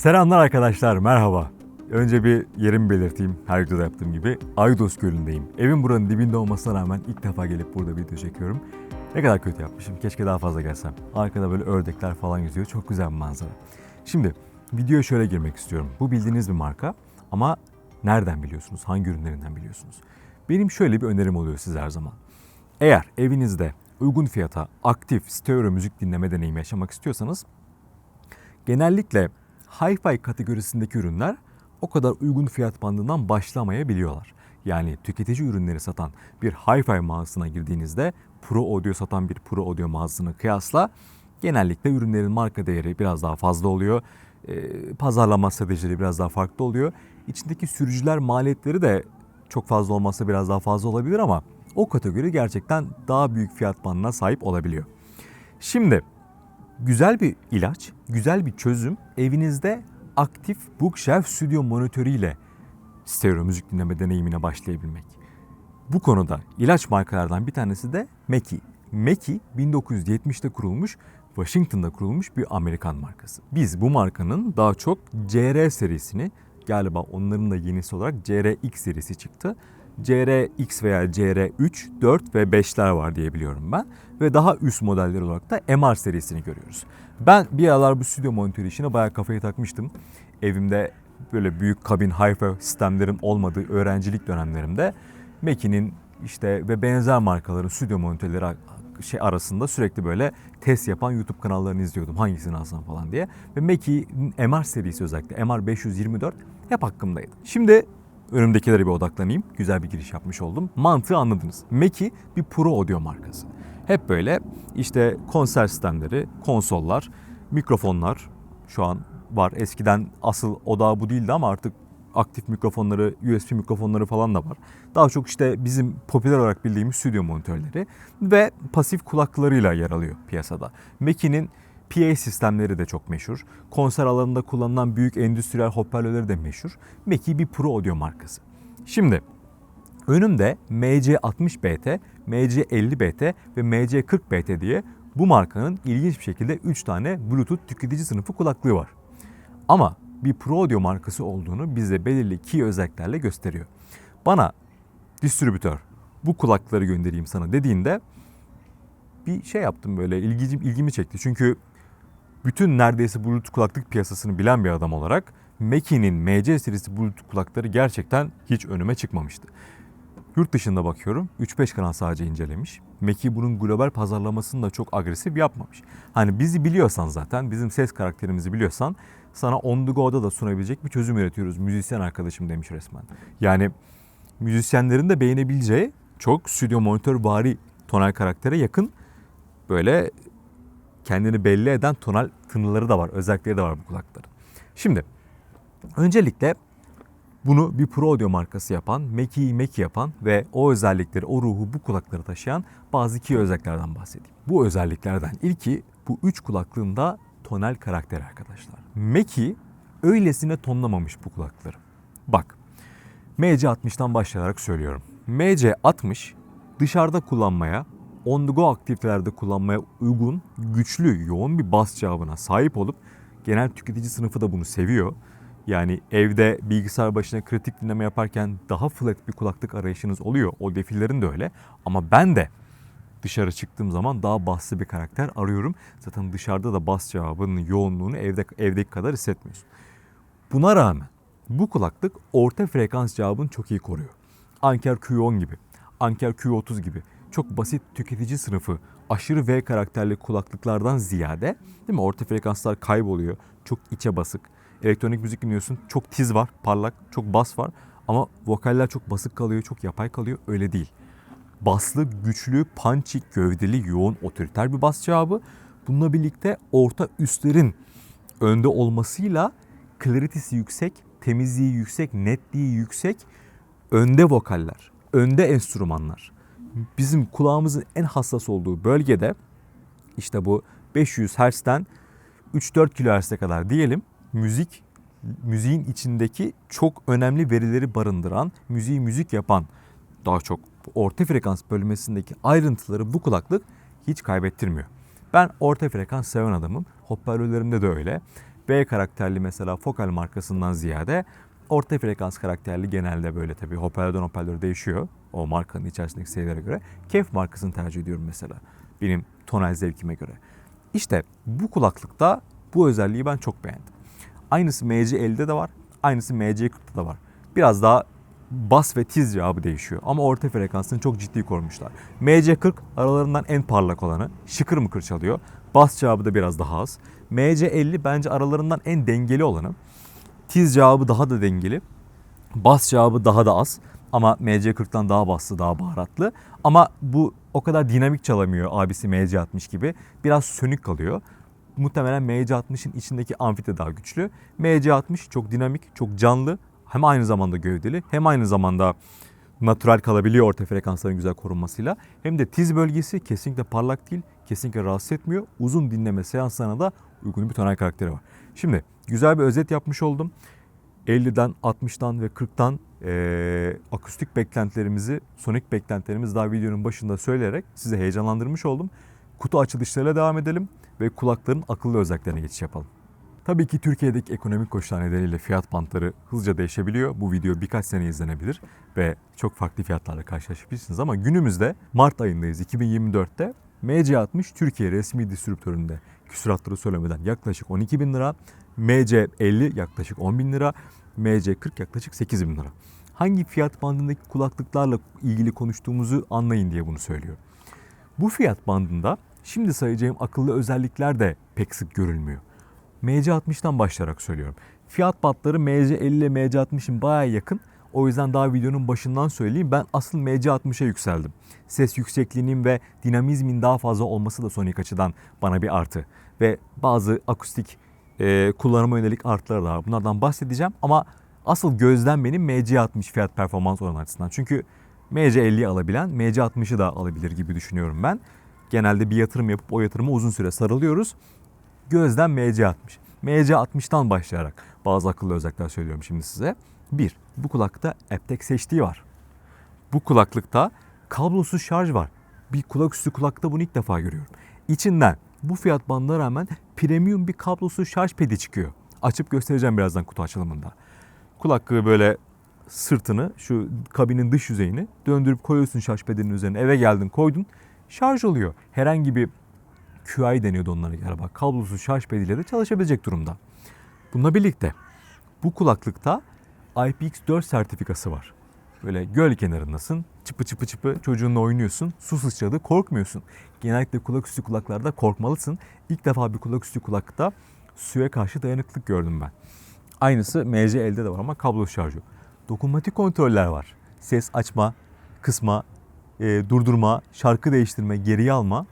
Selamlar arkadaşlar, merhaba. Önce bir yerimi belirteyim her videoda yaptığım gibi. Aydos Gölü'ndeyim. Evim buranın dibinde olmasına rağmen ilk defa gelip burada video çekiyorum. Ne kadar kötü yapmışım. Keşke daha fazla gelsem. Arkada böyle ördekler falan yüzüyor. Çok güzel bir manzara. Şimdi videoya şöyle girmek istiyorum. Bu bildiğiniz bir marka ama nereden biliyorsunuz? Hangi ürünlerinden biliyorsunuz? Benim şöyle bir önerim oluyor size her zaman. Eğer evinizde uygun fiyata aktif stereo müzik dinleme deneyimi yaşamak istiyorsanız genellikle hi-fi kategorisindeki ürünler o kadar uygun fiyat bandından başlamayabiliyorlar. Yani tüketici ürünleri satan bir hi-fi mağazasına girdiğinizde Pro Audio satan bir Pro Audio mağazasına kıyasla genellikle ürünlerin marka değeri biraz daha fazla oluyor. Ee, pazarlama stratejileri biraz daha farklı oluyor. İçindeki sürücüler maliyetleri de çok fazla olmasa biraz daha fazla olabilir ama o kategori gerçekten daha büyük fiyat bandına sahip olabiliyor. Şimdi güzel bir ilaç, güzel bir çözüm evinizde aktif bookshelf stüdyo monitörüyle stereo müzik dinleme deneyimine başlayabilmek. Bu konuda ilaç markalardan bir tanesi de Mackie. Mackie 1970'te kurulmuş, Washington'da kurulmuş bir Amerikan markası. Biz bu markanın daha çok CR serisini, galiba onların da yenisi olarak CRX serisi çıktı. CRX veya CR3, 4 ve 5'ler var diye biliyorum ben. Ve daha üst modeller olarak da MR serisini görüyoruz. Ben bir aralar bu stüdyo monitörü işine bayağı kafayı takmıştım. Evimde böyle büyük kabin hi-fi sistemlerim olmadığı öğrencilik dönemlerimde Mackie'nin işte ve benzer markaların stüdyo monitörleri şey arasında sürekli böyle test yapan YouTube kanallarını izliyordum. Hangisini alsam falan diye. Ve Mackie'nin MR serisi özellikle MR 524 hep hakkımdaydı. Şimdi önümdekilere bir odaklanayım. Güzel bir giriş yapmış oldum. Mantığı anladınız. Mackie bir Pro Audio markası. Hep böyle işte konser sistemleri, konsollar, mikrofonlar şu an var. Eskiden asıl odağı bu değildi ama artık aktif mikrofonları, USB mikrofonları falan da var. Daha çok işte bizim popüler olarak bildiğimiz stüdyo monitörleri ve pasif kulaklarıyla yer alıyor piyasada. Mackie'nin PA sistemleri de çok meşhur. Konser alanında kullanılan büyük endüstriyel hoparlörleri de meşhur. Mackie bir Pro Audio markası. Şimdi önümde MC60BT, MC50BT ve MC40BT diye bu markanın ilginç bir şekilde 3 tane Bluetooth tüketici sınıfı kulaklığı var. Ama bir Pro Audio markası olduğunu bize belirli key özelliklerle gösteriyor. Bana distribütör bu kulaklıkları göndereyim sana dediğinde bir şey yaptım böyle ilgimi, ilgimi çekti. Çünkü bütün neredeyse Bluetooth kulaklık piyasasını bilen bir adam olarak Mackie'nin MC serisi Bluetooth kulakları gerçekten hiç önüme çıkmamıştı. Yurt dışında bakıyorum 3-5 kanal sadece incelemiş. Mackie bunun global pazarlamasını da çok agresif yapmamış. Hani bizi biliyorsan zaten, bizim ses karakterimizi biliyorsan sana on the go'da da sunabilecek bir çözüm üretiyoruz. Müzisyen arkadaşım demiş resmen. Yani müzisyenlerin de beğenebileceği çok stüdyo monitör vari tonal karaktere yakın böyle kendini belli eden tonal tınıları da var, özellikleri de var bu kulakların. Şimdi öncelikle bunu bir Pro Audio markası yapan, Mackie'yi Mackie yapan ve o özellikleri, o ruhu bu kulakları taşıyan bazı iki özelliklerden bahsedeyim. Bu özelliklerden ilki bu üç kulaklığında tonel karakter arkadaşlar. Mackie öylesine tonlamamış bu kulakları. Bak, MC60'dan başlayarak söylüyorum. MC60 dışarıda kullanmaya, on the go aktivitelerde kullanmaya uygun, güçlü, yoğun bir bas cevabına sahip olup genel tüketici sınıfı da bunu seviyor. Yani evde bilgisayar başına kritik dinleme yaparken daha flat bir kulaklık arayışınız oluyor. O defillerin de öyle. Ama ben de dışarı çıktığım zaman daha baslı bir karakter arıyorum. Zaten dışarıda da bas cevabının yoğunluğunu evde evdeki kadar hissetmiyorsun. Buna rağmen bu kulaklık orta frekans cevabını çok iyi koruyor. Anker Q10 gibi, Anker Q30 gibi çok basit tüketici sınıfı aşırı V karakterli kulaklıklardan ziyade değil mi? Orta frekanslar kayboluyor. Çok içe basık. Elektronik müzik dinliyorsun. Çok tiz var, parlak, çok bas var. Ama vokaller çok basık kalıyor, çok yapay kalıyor. Öyle değil. Baslı, güçlü, punchy, gövdeli, yoğun, otoriter bir bas cevabı. Bununla birlikte orta üstlerin önde olmasıyla clarity'si yüksek, temizliği yüksek, netliği yüksek, önde vokaller, önde enstrümanlar. Bizim kulağımızın en hassas olduğu bölgede işte bu 500 Hz'den 3-4 kHz'e kadar diyelim müzik müziğin içindeki çok önemli verileri barındıran, müziği müzik yapan daha çok orta frekans bölmesindeki ayrıntıları bu kulaklık hiç kaybettirmiyor. Ben orta frekans seven adamım. Hoparlörlerimde de öyle. B karakterli mesela Focal markasından ziyade orta frekans karakterli genelde böyle tabii hoparlörden hoparlöre değişiyor. O markanın içerisindeki seviyelere göre. Kef markasını tercih ediyorum mesela. Benim tonal zevkime göre. İşte bu kulaklıkta bu özelliği ben çok beğendim. Aynısı MC50'de de var. Aynısı MC40'da da var. Biraz daha bas ve tiz cevabı değişiyor. Ama orta frekansını çok ciddi korumuşlar. MC40 aralarından en parlak olanı. Şıkır mıkır çalıyor. Bas cevabı da biraz daha az. MC50 bence aralarından en dengeli olanı. Tiz cevabı daha da dengeli. Bas cevabı daha da az. Ama MC40'tan daha baslı, daha baharatlı. Ama bu o kadar dinamik çalamıyor abisi MC60 gibi. Biraz sönük kalıyor. Muhtemelen MC60'ın içindeki amfi de daha güçlü. MC60 çok dinamik, çok canlı. Hem aynı zamanda gövdeli hem aynı zamanda natural kalabiliyor orta frekansların güzel korunmasıyla. Hem de tiz bölgesi kesinlikle parlak değil, kesinlikle rahatsız etmiyor. Uzun dinleme seanslarına da uygun bir tonal karakteri var. Şimdi güzel bir özet yapmış oldum. 50'den, 60'tan ve 40'tan eee, akustik beklentilerimizi, sonik beklentilerimizi daha videonun başında söyleyerek size heyecanlandırmış oldum. Kutu açılışlarıyla devam edelim ve kulakların akıllı özelliklerine geçiş yapalım. Tabii ki Türkiye'deki ekonomik koşullar nedeniyle fiyat bantları hızlıca değişebiliyor. Bu video birkaç sene izlenebilir ve çok farklı fiyatlarla karşılaşabilirsiniz ama günümüzde Mart ayındayız 2024'te MC60 Türkiye resmi distribütöründe küsuratları söylemeden yaklaşık 12 bin lira, MC50 yaklaşık 10 bin lira, MC40 yaklaşık 8 bin lira. Hangi fiyat bandındaki kulaklıklarla ilgili konuştuğumuzu anlayın diye bunu söylüyorum. Bu fiyat bandında şimdi sayacağım akıllı özellikler de pek sık görülmüyor. MC60'dan başlayarak söylüyorum. Fiyat batları MC50 ile MC60'in baya yakın. O yüzden daha videonun başından söyleyeyim. Ben asıl MC60'a yükseldim. Ses yüksekliğinin ve dinamizmin daha fazla olması da sonik açıdan bana bir artı. Ve bazı akustik e, kullanıma yönelik artıları da var. Bunlardan bahsedeceğim ama asıl gözden benim MC60 fiyat performans oranı açısından. Çünkü MC50'yi alabilen MC60'ı da alabilir gibi düşünüyorum ben. Genelde bir yatırım yapıp o yatırıma uzun süre sarılıyoruz. Gözden MC60. MC60'tan başlayarak bazı akıllı özellikler söylüyorum şimdi size. 1. Bu kulaklıkta aptX HD var. Bu kulaklıkta kablosuz şarj var. Bir kulaküstü kulakta bunu ilk defa görüyorum. İçinden bu fiyat bandına rağmen premium bir kablosuz şarj pedi çıkıyor. Açıp göstereceğim birazdan kutu açılımında. Kulaklığı böyle sırtını şu kabinin dış yüzeyini döndürüp koyuyorsun şarj pedinin üzerine. Eve geldin koydun şarj oluyor. Herhangi bir QI deniyordu onlara galiba. Kablosuz şarj pediyle de çalışabilecek durumda. Bununla birlikte bu kulaklıkta IPX4 sertifikası var. Böyle göl kenarındasın, çıpı çıpı çıpı çocuğunla oynuyorsun, su sıçradı korkmuyorsun. Genellikle kulaküstü kulaklarda korkmalısın. İlk defa bir kulaküstü kulakta suya karşı dayanıklık gördüm ben. Aynısı MC elde de var ama kablosuz şarj yok. Dokunmatik kontroller var. Ses açma, kısma, e, durdurma, şarkı değiştirme, geriye alma.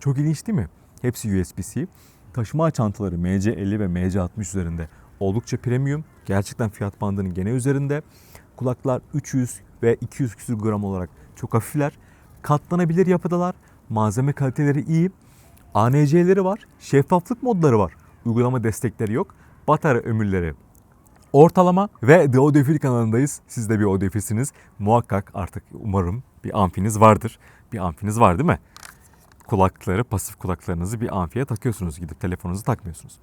Çok ilginç değil mi? Hepsi USB-C. Taşıma çantaları MC50 ve MC60 üzerinde oldukça premium. Gerçekten fiyat bandının gene üzerinde. Kulaklar 300 ve 200 küsur gram olarak çok hafifler. Katlanabilir yapıdalar. Malzeme kaliteleri iyi. ANC'leri var. Şeffaflık modları var. Uygulama destekleri yok. Batarya ömürleri ortalama ve The Audiophile kanalındayız. Siz de bir audiofilsiniz. Muhakkak artık umarım bir amfiniz vardır. Bir amfiniz var değil mi? kulaklıkları, pasif kulaklarınızı bir amfiye takıyorsunuz. Gidip telefonunuzu takmıyorsunuz.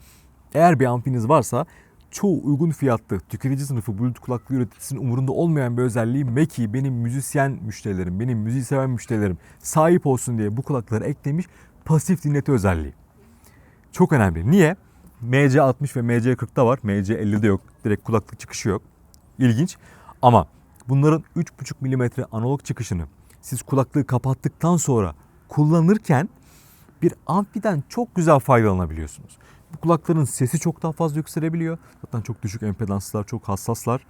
Eğer bir amfiniz varsa çoğu uygun fiyatlı tüketici sınıfı Bluetooth kulaklığı üreticisinin umurunda olmayan bir özelliği Mac'i benim müzisyen müşterilerim, benim müziği seven müşterilerim sahip olsun diye bu kulaklıkları eklemiş pasif dinleti özelliği. Çok önemli. Niye? MC60 ve MC40'da var. MC50'de yok. Direkt kulaklık çıkışı yok. İlginç. Ama bunların 3,5 mm analog çıkışını siz kulaklığı kapattıktan sonra kullanırken bir amfiden çok güzel faydalanabiliyorsunuz. Bu kulakların sesi çok daha fazla yükselebiliyor. Zaten çok düşük empedanslar, çok hassaslar.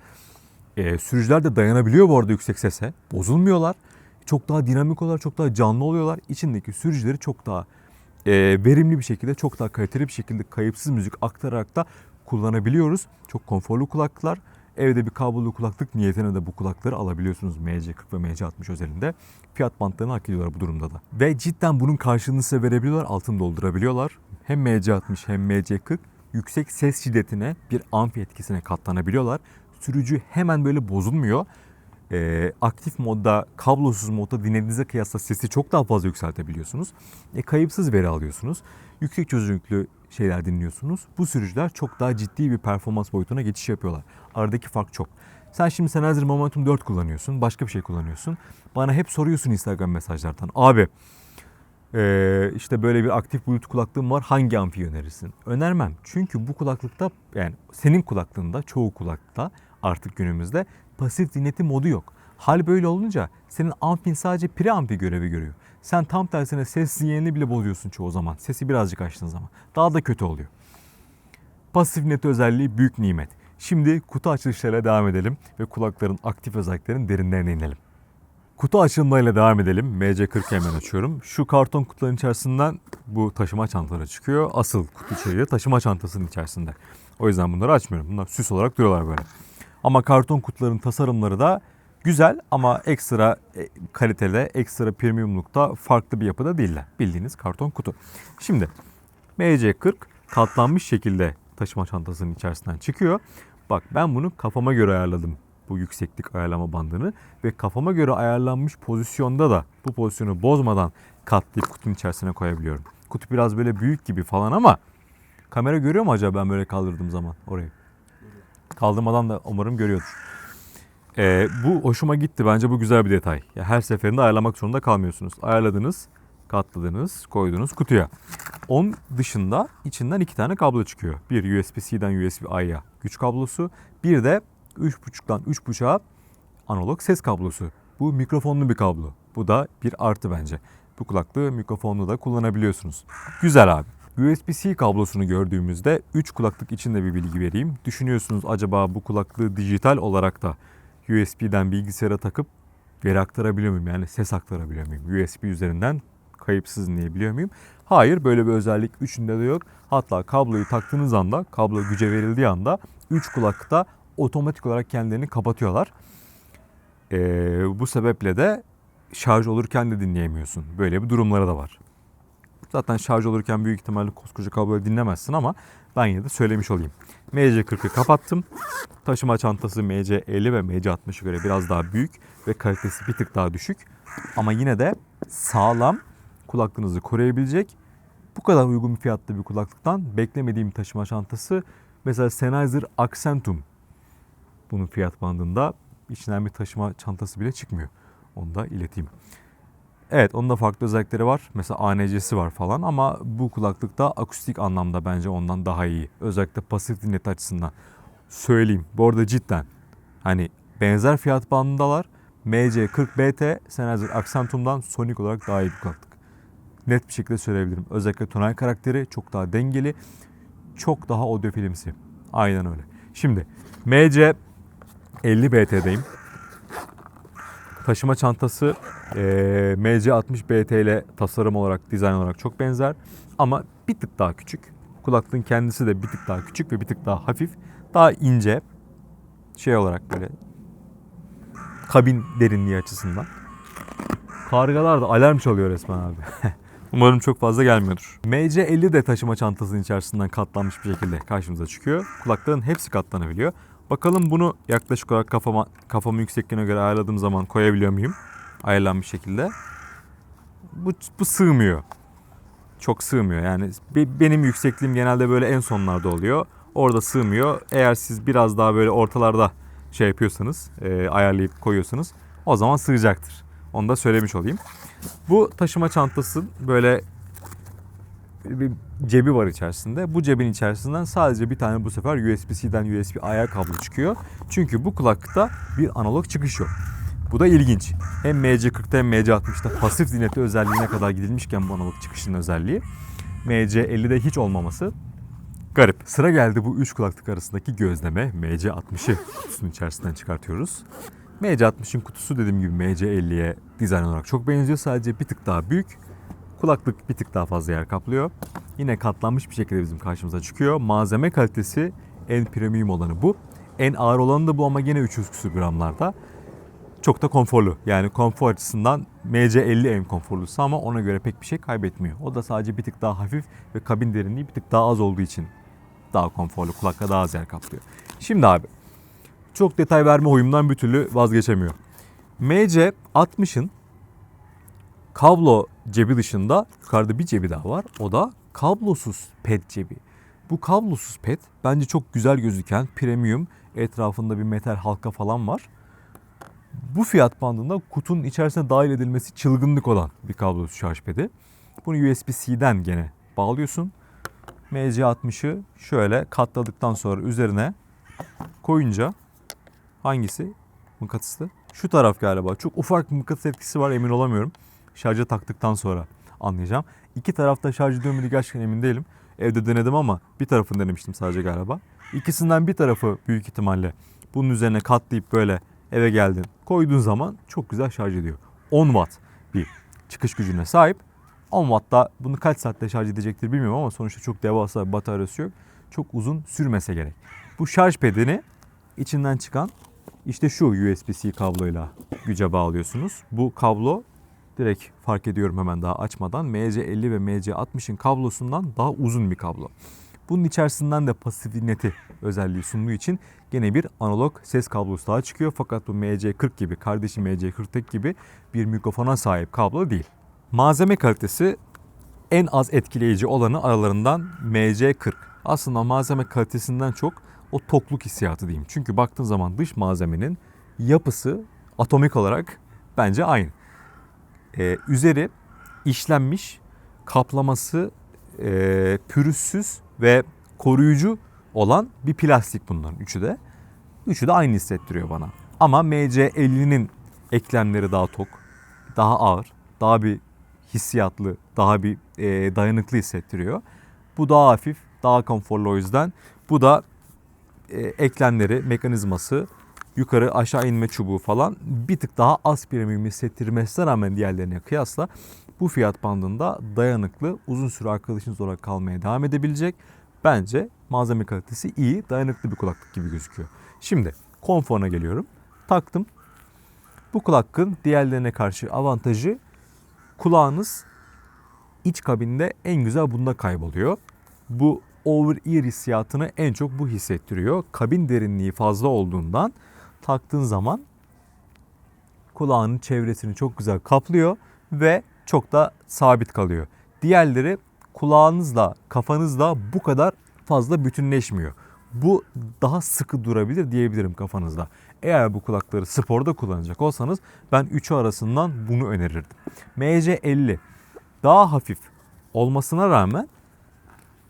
Ee, sürücüler de dayanabiliyor bu arada yüksek sese. Bozulmuyorlar. Çok daha dinamik oluyorlar, çok daha canlı oluyorlar. İçindeki sürücüleri çok daha e, verimli bir şekilde, çok daha kaliteli bir şekilde kayıpsız müzik aktararak da kullanabiliyoruz. Çok konforlu kulaklıklar. Evde bir kablolu kulaklık niyetine de bu kulakları alabiliyorsunuz MC40 ve MC60 özelinde. Fiyat bantlarını hak ediyorlar bu durumda da. Ve cidden bunun karşılığını size verebiliyorlar, altın doldurabiliyorlar. Hem MC60 hem MC40 yüksek ses şiddetine bir amfi etkisine katlanabiliyorlar. Sürücü hemen böyle bozulmuyor. Ee, aktif modda, kablosuz modda dinlediğinize kıyasla sesi çok daha fazla yükseltebiliyorsunuz. E, kayıpsız veri alıyorsunuz. Yüksek çözünürlüklü şeyler dinliyorsunuz. Bu sürücüler çok daha ciddi bir performans boyutuna geçiş yapıyorlar. Aradaki fark çok. Sen şimdi Sennheiser Momentum 4 kullanıyorsun. Başka bir şey kullanıyorsun. Bana hep soruyorsun Instagram mesajlardan. Abi ee, işte böyle bir aktif bluetooth kulaklığım var hangi amfi önerirsin? Önermem. Çünkü bu kulaklıkta yani senin kulaklığında çoğu kulakta artık günümüzde pasif dinletim modu yok. Hal böyle olunca senin amfin sadece preamfi görevi görüyor. Sen tam tersine ses sinyalini bile bozuyorsun çoğu zaman. Sesi birazcık açtığın zaman. Daha da kötü oluyor. Pasif net özelliği büyük nimet. Şimdi kutu açılışlarıyla devam edelim ve kulakların aktif özelliklerinin derinlerine inelim. Kutu açılımlarıyla devam edelim. MC40 hemen açıyorum. Şu karton kutuların içerisinden bu taşıma çantaları çıkıyor. Asıl kutu içeriği taşıma çantasının içerisinde. O yüzden bunları açmıyorum. Bunlar süs olarak duruyorlar böyle. Ama karton kutuların tasarımları da güzel ama ekstra e, kalitede, ekstra premiumlukta farklı bir yapıda değiller. Bildiğiniz karton kutu. Şimdi MC40 katlanmış şekilde taşıma çantasının içerisinden çıkıyor. Bak ben bunu kafama göre ayarladım bu yükseklik ayarlama bandını ve kafama göre ayarlanmış pozisyonda da bu pozisyonu bozmadan katlayıp kutunun içerisine koyabiliyorum. Kutu biraz böyle büyük gibi falan ama kamera görüyor mu acaba ben böyle kaldırdığım zaman orayı? Kaldırmadan da umarım görüyordur. Ee, bu hoşuma gitti. Bence bu güzel bir detay. Ya her seferinde ayarlamak zorunda kalmıyorsunuz. Ayarladınız, katladınız, koydunuz kutuya. Onun dışında içinden iki tane kablo çıkıyor. Bir USB-C'den USB-I'ya güç kablosu. Bir de 3.5'dan 3.5'a analog ses kablosu. Bu mikrofonlu bir kablo. Bu da bir artı bence. Bu kulaklığı mikrofonlu da kullanabiliyorsunuz. Güzel abi. USB-C kablosunu gördüğümüzde 3 kulaklık için de bir bilgi vereyim. Düşünüyorsunuz acaba bu kulaklığı dijital olarak da USB'den bilgisayara takıp veri aktarabiliyor muyum? Yani ses aktarabiliyor muyum? USB üzerinden kayıpsız dinleyebiliyor muyum? Hayır böyle bir özellik üçünde de yok. Hatta kabloyu taktığınız anda, kablo güce verildiği anda 3 kulaklıkta otomatik olarak kendilerini kapatıyorlar. Ee, bu sebeple de şarj olurken de dinleyemiyorsun. Böyle bir durumları da var. Zaten şarj olurken büyük ihtimalle koskoca kabloyu dinlemezsin ama ben yine de söylemiş olayım. MC40'ı kapattım. Taşıma çantası MC50 ve MC60'a göre biraz daha büyük ve kalitesi bir tık daha düşük. Ama yine de sağlam kulaklığınızı koruyabilecek bu kadar uygun fiyatlı bir kulaklıktan beklemediğim taşıma çantası mesela Sennheiser Accentum bunun fiyat bandında içinden bir taşıma çantası bile çıkmıyor. Onu da ileteyim. Evet onun da farklı özellikleri var. Mesela ANC'si var falan ama bu kulaklıkta akustik anlamda bence ondan daha iyi. Özellikle pasif dinleti açısından. Söyleyeyim. Bu arada cidden hani benzer fiyat bandındalar. MC40BT Sennheiser Accentum'dan sonik olarak daha iyi bir kulaklık. Net bir şekilde söyleyebilirim. Özellikle tonal karakteri çok daha dengeli. Çok daha audiofilmsi. Aynen öyle. Şimdi MC 50 BT'deyim. Taşıma çantası e, MC60 BT ile tasarım olarak, dizayn olarak çok benzer. Ama bir tık daha küçük. Kulaklığın kendisi de bir tık daha küçük ve bir tık daha hafif. Daha ince. Şey olarak böyle kabin derinliği açısından. Kargalar da alarm çalıyor resmen abi. Umarım çok fazla gelmiyordur. MC50 de taşıma çantasının içerisinden katlanmış bir şekilde karşımıza çıkıyor. Kulakların hepsi katlanabiliyor. Bakalım bunu yaklaşık olarak kafama, kafamın yüksekliğine göre ayarladığım zaman koyabiliyor muyum? Ayarlanmış şekilde. Bu, bu sığmıyor. Çok sığmıyor. Yani be- benim yüksekliğim genelde böyle en sonlarda oluyor. Orada sığmıyor. Eğer siz biraz daha böyle ortalarda şey yapıyorsanız, e, ayarlayıp koyuyorsanız o zaman sığacaktır. Onu da söylemiş olayım. Bu taşıma çantası böyle bir cebi var içerisinde. Bu cebin içerisinden sadece bir tane bu sefer USB-C'den USB-A'ya kablo çıkıyor. Çünkü bu kulaklıkta bir analog çıkış yok. Bu da ilginç. Hem MC40'ta hem MC60'ta pasif dinleti özelliğine kadar gidilmişken bu analog çıkışın özelliği MC50'de hiç olmaması garip. Sıra geldi bu üç kulaklık arasındaki gözleme MC60'ı kutusunun içerisinden çıkartıyoruz. MC60'ın kutusu dediğim gibi MC50'ye dizayn olarak çok benziyor. Sadece bir tık daha büyük. Kulaklık bir tık daha fazla yer kaplıyor. Yine katlanmış bir şekilde bizim karşımıza çıkıyor. Malzeme kalitesi en premium olanı bu. En ağır olanı da bu ama yine 300 küsur gramlarda. Çok da konforlu. Yani konfor açısından MC50 en konforlusu ama ona göre pek bir şey kaybetmiyor. O da sadece bir tık daha hafif ve kabin derinliği bir tık daha az olduğu için daha konforlu. Kulakla daha az yer kaplıyor. Şimdi abi çok detay verme huyumdan bir türlü vazgeçemiyor. MC60'ın kablo cebi dışında yukarıda bir cebi daha var. O da kablosuz pet cebi. Bu kablosuz pet bence çok güzel gözüken premium etrafında bir metal halka falan var. Bu fiyat bandında kutunun içerisine dahil edilmesi çılgınlık olan bir kablosuz şarj pedi. Bunu USB-C'den gene bağlıyorsun. MC60'ı şöyle katladıktan sonra üzerine koyunca hangisi mıknatıslı? Şu taraf galiba. Çok ufak mıknatıs etkisi var emin olamıyorum. Şarja taktıktan sonra anlayacağım. İki tarafta şarj ediyor muydu gerçekten emin değilim. Evde denedim ama bir tarafını denemiştim sadece galiba. İkisinden bir tarafı büyük ihtimalle bunun üzerine katlayıp böyle eve geldin koyduğun zaman çok güzel şarj ediyor. 10 watt bir çıkış gücüne sahip. 10 watt'ta bunu kaç saatte şarj edecektir bilmiyorum ama sonuçta çok devasa bir bataryası yok. Çok uzun sürmese gerek. Bu şarj pedini içinden çıkan işte şu USB-C kabloyla güce bağlıyorsunuz. Bu kablo direkt fark ediyorum hemen daha açmadan MC50 ve MC60'ın kablosundan daha uzun bir kablo. Bunun içerisinden de pasif dinleti özelliği sunduğu için gene bir analog ses kablosu daha çıkıyor. Fakat bu MC40 gibi, kardeşi MC40 gibi bir mikrofona sahip kablo değil. Malzeme kalitesi en az etkileyici olanı aralarından MC40. Aslında malzeme kalitesinden çok o tokluk hissiyatı diyeyim. Çünkü baktığın zaman dış malzemenin yapısı atomik olarak bence aynı. Ee, üzeri işlenmiş, kaplaması e, pürüzsüz ve koruyucu olan bir plastik bunların üçü de. Üçü de aynı hissettiriyor bana. Ama MC50'nin eklemleri daha tok, daha ağır, daha bir hissiyatlı, daha bir e, dayanıklı hissettiriyor. Bu daha hafif, daha konforlu o yüzden. Bu da e, eklemleri, mekanizması, yukarı aşağı inme çubuğu falan bir tık daha az premium hissettirmesine rağmen diğerlerine kıyasla bu fiyat bandında dayanıklı, uzun süre arkadaşınız olarak kalmaya devam edebilecek. Bence malzeme kalitesi iyi, dayanıklı bir kulaklık gibi gözüküyor. Şimdi konforuna geliyorum. Taktım. Bu kulaklığın diğerlerine karşı avantajı kulağınız iç kabinde en güzel bunda kayboluyor. Bu over ear hissiyatını en çok bu hissettiriyor. Kabin derinliği fazla olduğundan taktığın zaman kulağının çevresini çok güzel kaplıyor ve çok da sabit kalıyor. Diğerleri kulağınızla, kafanızla bu kadar fazla bütünleşmiyor. Bu daha sıkı durabilir diyebilirim kafanızda. Eğer bu kulakları sporda kullanacak olsanız ben üçü arasından bunu önerirdim. MC50 daha hafif olmasına rağmen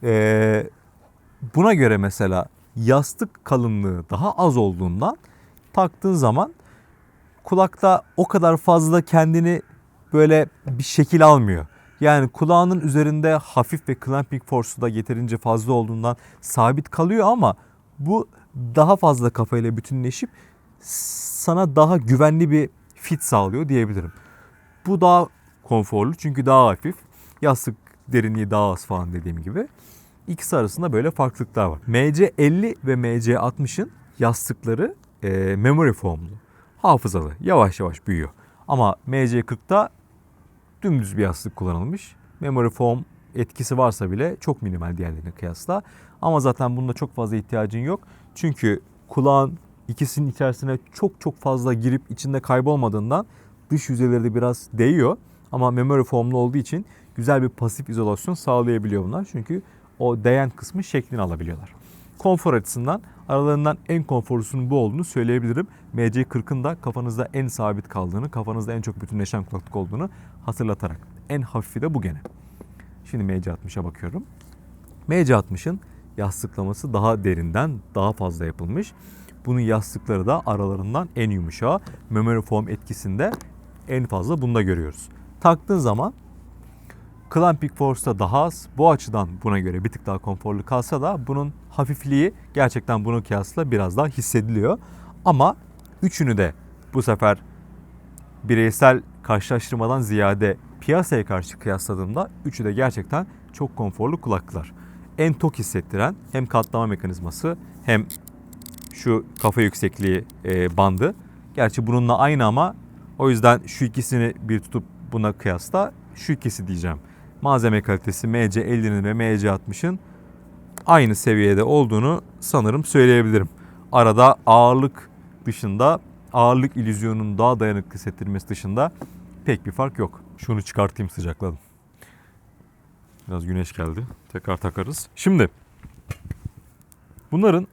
ee, buna göre mesela yastık kalınlığı daha az olduğundan taktığın zaman kulakta o kadar fazla kendini böyle bir şekil almıyor. Yani kulağının üzerinde hafif ve clamping force'u da yeterince fazla olduğundan sabit kalıyor ama bu daha fazla kafayla bütünleşip sana daha güvenli bir fit sağlıyor diyebilirim. Bu daha konforlu çünkü daha hafif. Yastık derinliği daha az falan dediğim gibi. İkisi arasında böyle farklılıklar var. MC50 ve MC60'ın yastıkları e, memory foamlu. Hafızalı. Yavaş yavaş büyüyor. Ama MC40'da dümdüz bir yastık kullanılmış. Memory foam etkisi varsa bile çok minimal diğerlerine kıyasla. Ama zaten bunda çok fazla ihtiyacın yok. Çünkü kulağın ikisinin içerisine çok çok fazla girip içinde kaybolmadığından dış yüzeyleri de biraz değiyor. Ama memory foamlu olduğu için güzel bir pasif izolasyon sağlayabiliyor bunlar. Çünkü o değen kısmı şeklini alabiliyorlar. Konfor açısından aralarından en konforlusunun bu olduğunu söyleyebilirim. MC40'ın da kafanızda en sabit kaldığını, kafanızda en çok bütünleşen kulaklık olduğunu hatırlatarak. En hafifi de bu gene. Şimdi MC60'a bakıyorum. MC60'ın yastıklaması daha derinden daha fazla yapılmış. Bunun yastıkları da aralarından en yumuşağı. Memory foam etkisinde en fazla bunda görüyoruz. Taktığın zaman Clamping Force'da daha az. Bu açıdan buna göre bir tık daha konforlu kalsa da bunun hafifliği gerçekten bunu kıyasla biraz daha hissediliyor. Ama üçünü de bu sefer bireysel karşılaştırmadan ziyade piyasaya karşı kıyasladığımda üçü de gerçekten çok konforlu kulaklıklar. En tok hissettiren hem katlama mekanizması hem şu kafa yüksekliği e, bandı. Gerçi bununla aynı ama o yüzden şu ikisini bir tutup buna kıyasla şu ikisi diyeceğim. Malzeme kalitesi MC50'nin ve MC60'ın aynı seviyede olduğunu sanırım söyleyebilirim. Arada ağırlık dışında ağırlık illüzyonunun daha dayanıklı hissettirmesi dışında pek bir fark yok. Şunu çıkartayım sıcakladım. Biraz güneş geldi. Tekrar takarız. Şimdi bunların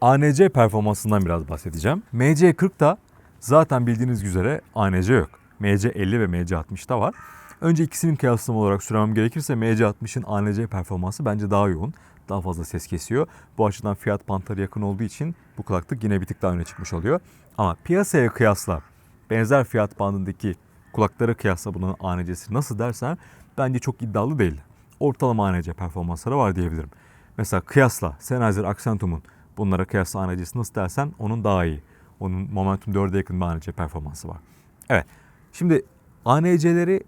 ANC performansından biraz bahsedeceğim. MC40'da zaten bildiğiniz üzere ANC yok. MC50 ve MC60'da var. Önce ikisinin kıyaslama olarak söylemem gerekirse MC60'ın ANC performansı bence daha yoğun. Daha fazla ses kesiyor. Bu açıdan fiyat pantara yakın olduğu için bu kulaklık yine bir tık daha öne çıkmış oluyor. Ama piyasaya kıyasla benzer fiyat bandındaki kulaklara kıyasla bunun ANC'si nasıl dersen bence çok iddialı değil. Ortalama ANC performansları var diyebilirim. Mesela kıyasla Sennheiser Accentum'un bunlara kıyasla ANC'si nasıl dersen onun daha iyi. Onun Momentum 4'e yakın bir ANC performansı var. Evet. Şimdi ANC'leri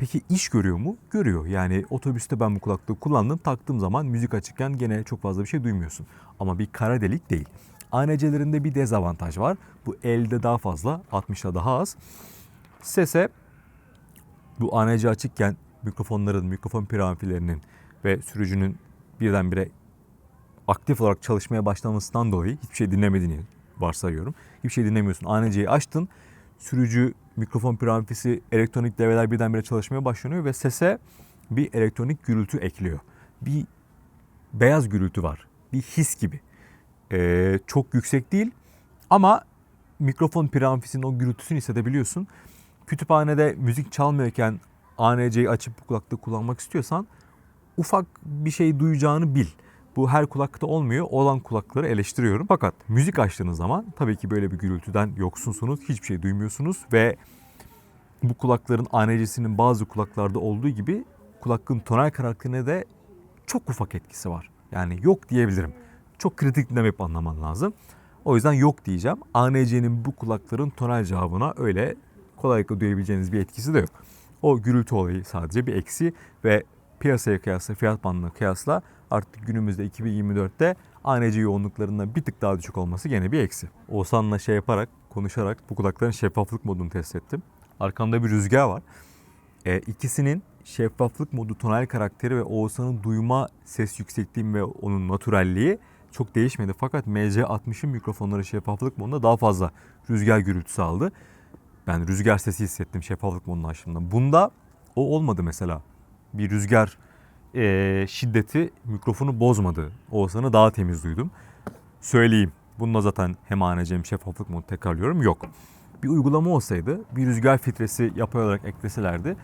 peki iş görüyor mu? Görüyor. Yani otobüste ben bu kulaklığı kullandım. Taktığım zaman müzik açıkken gene çok fazla bir şey duymuyorsun. Ama bir kara delik değil. ANC'lerinde bir dezavantaj var. Bu elde daha fazla, 60'da daha az. Sese bu ANC açıkken mikrofonların, mikrofon pirampilerinin ve sürücünün birdenbire aktif olarak çalışmaya başlamasından dolayı hiçbir şey dinlemediğini varsayıyorum. Hiçbir şey dinlemiyorsun. ANC'yi açtın. Sürücü, mikrofon piramfisi, elektronik devreler birdenbire çalışmaya başlanıyor ve sese bir elektronik gürültü ekliyor. Bir beyaz gürültü var. Bir his gibi. Ee, çok yüksek değil ama mikrofon piramfisinin o gürültüsünü hissedebiliyorsun. Kütüphanede müzik çalmıyorken ANC'yi açıp bu kulaklığı kullanmak istiyorsan ufak bir şey duyacağını bil. Bu her kulakta olmuyor. Olan kulakları eleştiriyorum. Fakat müzik açtığınız zaman tabii ki böyle bir gürültüden yoksunsunuz. Hiçbir şey duymuyorsunuz ve bu kulakların ANC'sinin bazı kulaklarda olduğu gibi kulaklığın tonal karakterine de çok ufak etkisi var. Yani yok diyebilirim. Çok kritik dinlemeyip anlaman lazım. O yüzden yok diyeceğim. ANC'nin bu kulakların tonal cevabına öyle kolaylıkla duyabileceğiniz bir etkisi de yok. O gürültü olayı sadece bir eksi ve piyasaya kıyasla, fiyat bandına kıyasla artık günümüzde 2024'te ANC yoğunluklarından bir tık daha düşük olması gene bir eksi. Oğuzhan'la şey yaparak, konuşarak bu kulakların şeffaflık modunu test ettim. Arkamda bir rüzgar var. E, ikisinin şeffaflık modu, tonal karakteri ve Oğuzhan'ın duyma ses yüksekliği ve onun naturalliği çok değişmedi. Fakat MC60'ın mikrofonları şeffaflık modunda daha fazla rüzgar gürültüsü aldı. Ben rüzgar sesi hissettim şeffaflık modunu açtığımda. Bunda o olmadı mesela. Bir rüzgar e, şiddeti mikrofonu bozmadı. Oğuzhan'ı daha temiz duydum. Söyleyeyim. Bunda zaten hem ANC hem şeffaflık modu tekrarlıyorum. Yok. Bir uygulama olsaydı bir rüzgar filtresi yapay olarak ekleselerdi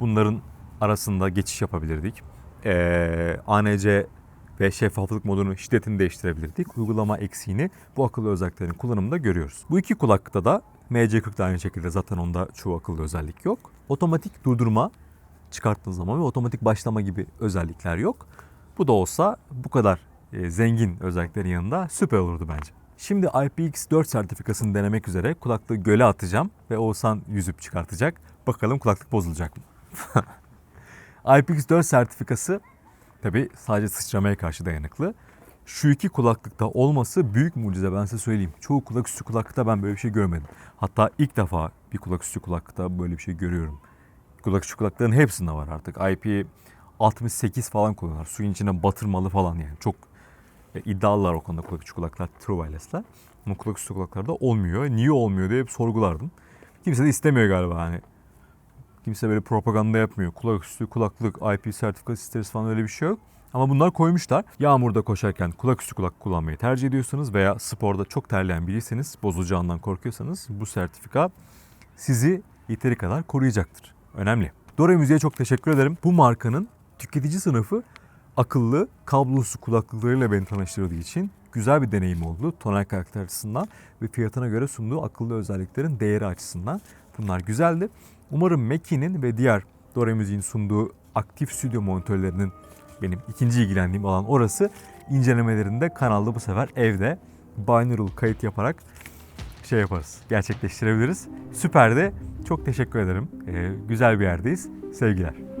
bunların arasında geçiş yapabilirdik. Ee, ANC ve şeffaflık modunu şiddetini değiştirebilirdik. Uygulama eksiğini bu akıllı özelliklerin kullanımında görüyoruz. Bu iki kulaklıkta da MC40 da aynı şekilde zaten onda çoğu akıllı özellik yok. Otomatik durdurma çıkarttığın zaman ve otomatik başlama gibi özellikler yok. Bu da olsa bu kadar e, zengin özelliklerin yanında süper olurdu bence. Şimdi IPX4 sertifikasını denemek üzere kulaklığı göle atacağım ve Oğuzhan yüzüp çıkartacak. Bakalım kulaklık bozulacak mı? IPX4 sertifikası tabi sadece sıçramaya karşı dayanıklı. Şu iki kulaklıkta olması büyük mucize ben size söyleyeyim. Çoğu kulak üstü kulaklıkta ben böyle bir şey görmedim. Hatta ilk defa bir kulak üstü kulaklıkta böyle bir şey görüyorum. Kulak üstü kulakların hepsinde var artık. IP 68 falan kullanıyorlar. Suyun içine batırmalı falan yani. Çok e, iddialılar o konuda kulak üstü kulaklar, True Wireless'ler. Ama kulak üstü kulaklarda olmuyor. Niye olmuyor diye hep sorgulardım. Kimse de istemiyor galiba hani. Kimse böyle propaganda yapmıyor. Kulak üstü kulaklık, IP sertifikası isteriz falan öyle bir şey yok. Ama bunlar koymuşlar. Yağmurda koşarken kulak üstü kulak kullanmayı tercih ediyorsanız veya sporda çok terleyen biriyseniz, bozulacağından korkuyorsanız bu sertifika sizi yeteri kadar koruyacaktır. Önemli. Dore Müziğe çok teşekkür ederim. Bu markanın tüketici sınıfı akıllı, kablosuz kulaklıklarıyla beni tanıştırdığı için güzel bir deneyim oldu. Tonal karakter açısından ve fiyatına göre sunduğu akıllı özelliklerin değeri açısından. Bunlar güzeldi. Umarım Meki'nin ve diğer Dore Müziğin sunduğu aktif stüdyo monitörlerinin benim ikinci ilgilendiğim alan orası. incelemelerinde kanalda bu sefer evde binaural kayıt yaparak şey yaparız, gerçekleştirebiliriz. Süperdi. Çok teşekkür ederim. Ee, güzel bir yerdeyiz. Sevgiler.